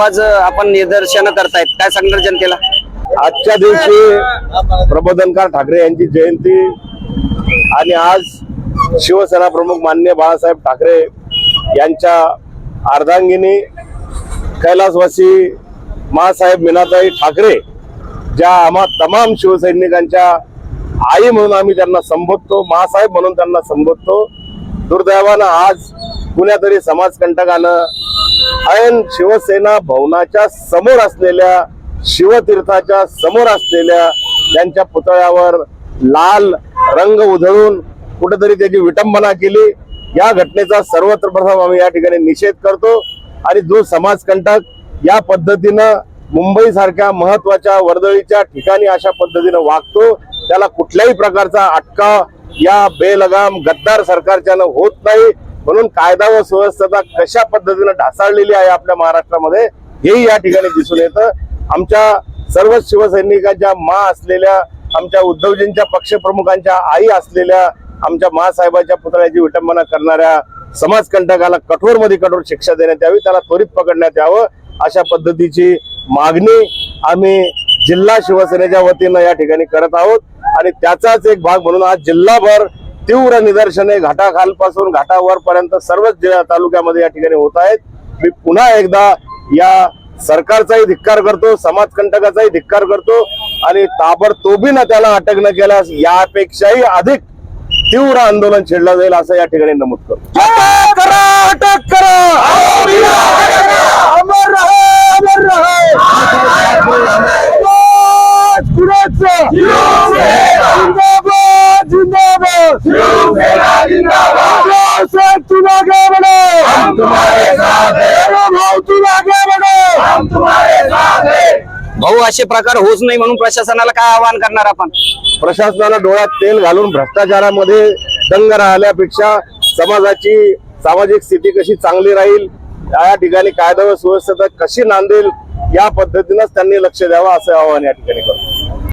आज आपण निदर्शन करतायत. काय सांगणार जनतेला? आजच्या दिवशी प्रबोधनकार ठाकरे यांची जयंती आणि आज शिवसेना प्रमुख मान्य बाळासाहेब ठाकरे यांच्या अर्धांगिनी कैलासवासी मासाहेब मीनाताई ठाकरे ज्या आम्हा तमाम शिवसैनिकांच्या आई म्हणून आम्ही त्यांना संबोधतो महासाहेब म्हणून त्यांना संबोधतो. दुर्दैवानं आज कुण्यातरी समाजकंटकानं ऐन शिवसेना भवनाच्या समोर असलेल्या शिवतीर्थाच्या समोर असलेल्या त्यांच्या पुतळ्यावर लाल रंग उधळून कुठेतरी त्याची विटंबना केली या घटनेचा सर्वत्र प्रथम आम्ही या ठिकाणी निषेध करतो. आणि जो समाजकंटक या पद्धतीनं मुंबई सारख्या महत्त्वाच्या वर्दळीच्या ठिकाणी अशा पद्धतीनं वागतो त्याला कुठल्याही प्रकारचा अटका या बेलगाम गद्दार सरकारच्यानं होत नाही. म्हणून कायदा व सुव्यवस्था कशा पद्धतीनं ढासाळलेली आहे आपल्या महाराष्ट्रामध्ये हेही या ठिकाणी दिसून येतं. आमच्या सर्व शिवसैनिकांच्या मा असलेल्या आमच्या उद्धवजींच्या पक्षप्रमुखांच्या आई असलेल्या आमच्या मासाहेबाच्या पुतळ्याची विटंबना करणाऱ्या समाजकंटकाला कठोरमध्ये कठोर शिक्षा देण्यात यावी त्याला त्वरित पकडण्यात यावं अशा पद्धतीची मागणी आम्ही जिल्हा शिवसेनेच्या वतीनं या ठिकाणी करत आहोत. आणि त्याचाच एक भाग म्हणून आज जिल्हाभर तीव्र निदर्शने घाटाखालपासून घाटावर पर्यंत सर्वच जिल्हा तालुक्यामध्ये या ठिकाणी होत आहेत. मी पुन्हा एकदा या सरकारचाही धिक्कार करतो समाजकंटकाचाही धिक्कार करतो आणि ताबडतोबीनं त्याला अटक न केल्यास यापेक्षाही अधिक तीव्र आंदोलन छेडलं जाईल असं या ठिकाणी नमूद करतो अटक करा अटक करा अमर रहे अमर रहे आवाज कुणाचा? जिंदाबाद जिंदाबाद बाळासाहेब तुला काय म्हणा भाऊ तुला काय म्हणा भाऊ असे प्रकार होत नाही म्हणून प्रशासनाला काय आवाहन करणार आपण? प्रशासनानं डोळ्यात तेल घालून भ्रष्टाचारामध्ये दंग राहिल्यापेक्षा समाजाची सामाजिक स्थिती कशी चांगली राहील या ठिकाणी कायदा व सुव्यवस्था कशी नांदेल या पद्धतीनंच त्यांनी लक्ष द्यावं असं आवाहन या ठिकाणी करतो.